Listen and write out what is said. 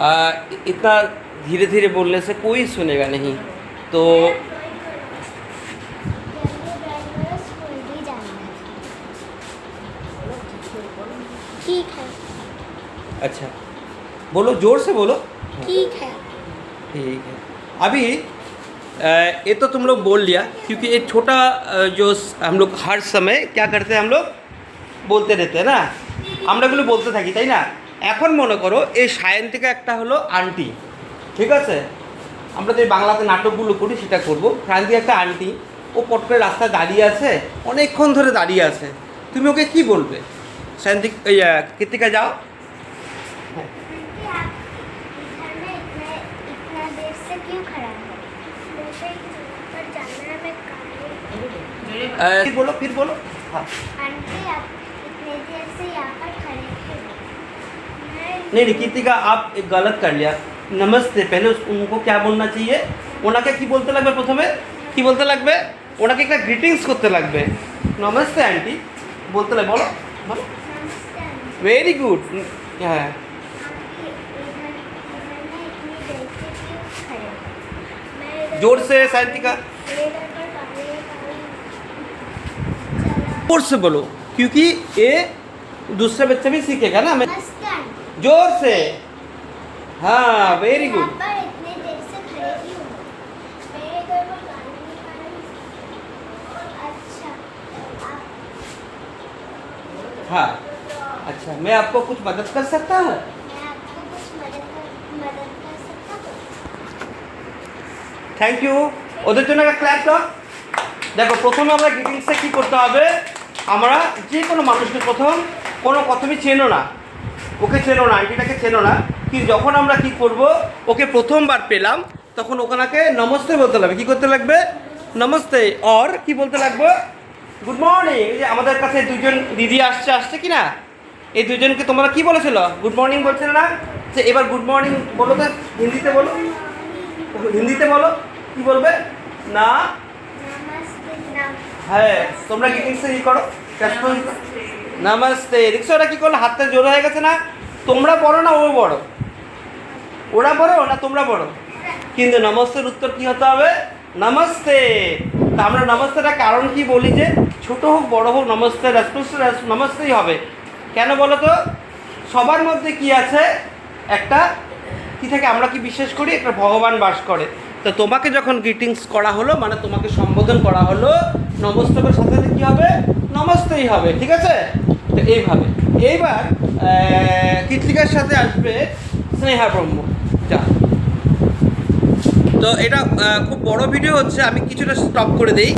आ, इतना धीरे धीरे बोलने से कोई सुनेगा नहीं तो स्कूल भी जाना है ठीक है अच्छा बोलो जोर से बोलो ठीक है ठीक है अभी अ, ये तो तुम लोग बोल लिया क्योंकि ये छोटा अ, जो स- हम लोग हर समय क्या करते हैं हम लोग বলতে রেতে না আমরা এগুলো বলতে থাকি তাই না এখন মনে করো এই সায়ন্তিকা একটা হলো আন্টি ঠিক আছে আমরা যে বাংলাতে নাটকগুলো করি সেটা করব সায়ন্তিকা একটা আন্টি ও পট করে রাস্তায় দাঁড়িয়ে আছে অনেকক্ষণ ধরে দাঁড়িয়ে আছে তুমি ওকে কি বলবে সায়ন্তিক এই আহ, কৃতিকা যাও आंटी आप घर में इतना इतना देर से क्यों खड़ा है मुझे पर जाना है मैं काम আহ, फिर बोलो फिर बोलो हाँ नहीं नहीं कृतिका आप एक गलत कर लिया नमस्ते पहले उस- उनको क्या बोलना चाहिए ওনাকে কি বলতে লাগবে প্রথমে কি বলতে লাগবে ওনাকে একটা গ্রিটিংস করতে লাগবে নমস্তে আন্টি বলতে লাগবে বলো বলো नमस्ते आंटी ভেরি গুড হ্যাঁ आप इधर इधर में इतनी देर से क्यों खड़े हैं मैं इधर जोर से सायंतिका मेरे इधर पर काले काले चला जोर से बोलो क्योंकि ये दूसरे बच्चे भी सीखेगा ना मैं नमस्ते आंटी जोर से हाँ वेरी यहाँ गुड पर इतने देर से खड़े क्यों हो? मेरे घर पर गाने निकाले अच्छा आप हाँ अच्छा मैं आपको कुछ मदद कर सकता हूँ मैं आपको कुछ मदद कर मदद कर सकता हूँ থ্যাংক ইউ ওদের জন্য একটা ক্লাস দাও দেখো প্রথমে আমরা গ্রিটিংসে কী করতে হবে আমরা যে কোনো মানুষকে প্রথম কোনো প্রথমে চেনো না ওকে চেনো না আইডিটাকে চেনো না কিন্তু যখন আমরা কি করব ওকে প্রথমবার পেলাম তখন ওখানে নমস্তে বলতে লাগবে। কি করতে লাগবে? নমস্তে অর কি বলতে লাগবে? গুড মর্নিং এই যে আমাদের কাছে দুজন দিদি আসছে আসছে কি না? এই দুজনকে তোমরা কি বলেছিল? গুড মর্নিং বলছিল না? যে এবার গুড মর্নিং বলো তো হিন্দিতে বলো। হিন্দিতে বলো কি বলবে? না? হ্যাঁ তোমরা গ্রিটিংসে ই করো? নমস্তে। দেখছ ওরা কি করল? হাতটা জোর হয়ে গেছে না? তোমরা বড় না, ও বড় ওরা বড় না, তোমরা বড় কিন্তু নমস্তের উত্তর কি হতে হবে? নমস্তে। তা আমরা নমস্তেটা কারণ কি বলি যে, ছোট হোক, বড় হোক, নমস্তে নমস্তেই হবে। কেন বলো তো? সবার মধ্যে কি আছে? একটা কি থাকে? আমরা কি বিশ্বাস করি? একটা ভগবান বাস করে। তো তোমাকে যখন গ্রিটিংস করা হলো মানে তোমাকে সম্বোধন করা হলো, নমস্তকের সাথে সাথে কী হবে? নমস্তেই হবে, ঠিক আছে? তো এইভাবে। এইবার কৃতিকার সাথে আসবে স্নেহা ব্রহ্ম। যা। তো এটা খুব বড় ভিডিও হচ্ছে, আমি কিছুটা স্টপ করে দিই।